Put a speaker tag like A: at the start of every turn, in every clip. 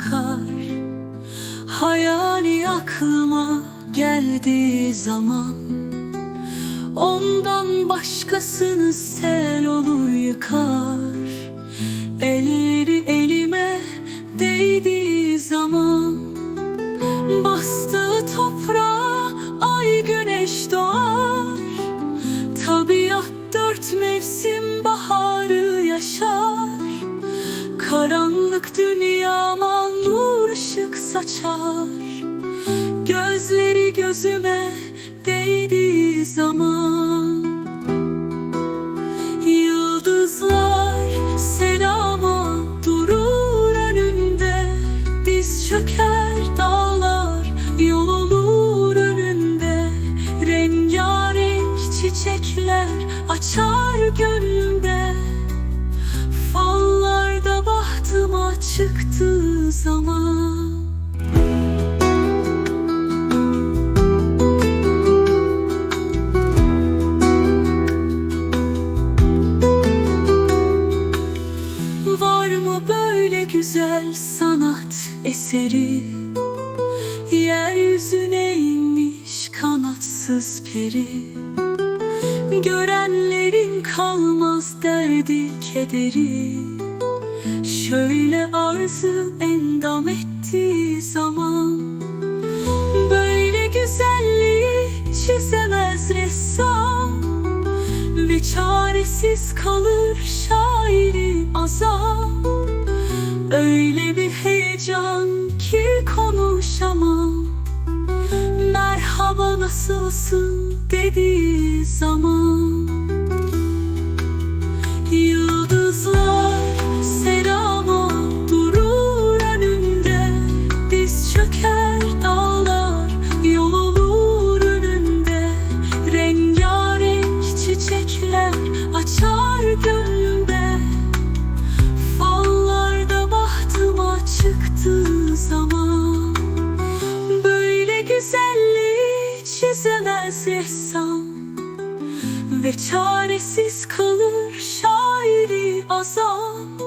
A: akar Hayali aklıma geldiği zaman. Ondan başkasını sel olur yıkar. Elleri elime değdiği zaman. Bastığı toprağa ay güneş doğar. Tabiat dört mevsim yaşar Karanlık dünyama nur ışık saçar. Gözleri gözüme değdiği zaman. Yıldızlar selama durur önünde. Diz çöker dağlar yol olur önünde. Rengarenk çiçekler açar gönlümde çıktığı zaman. Var mı böyle güzel sanat eseri? Yeryüzüne inmiş kanatsız peri. Görenlerin kalmaz derdi kederi Şöyle arzı endam ettiği zaman Böyle güzelliği çizemez ressam. Ve çaresiz kalır şairi azam. Öyle bir heyecan ki konuşamam. Merhaba nasılsın dediği zaman açar gönlümde. Fallarda bahtıma çıktığı zaman Böyle güzelliği çizemez ressam Ve çaresiz kalır şairi azam.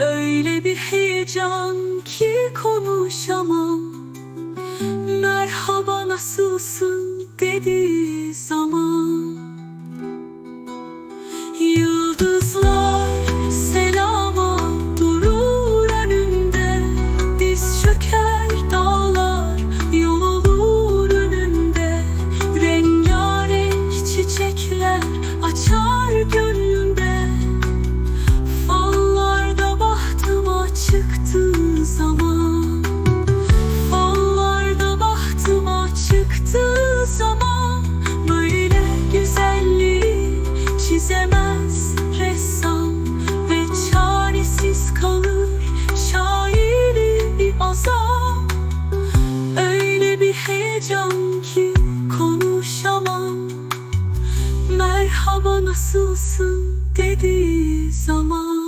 A: Öyle bir heyecan ki konuşamam. Merhaba nasılsın dediği zaman hava nasılsın dediği zaman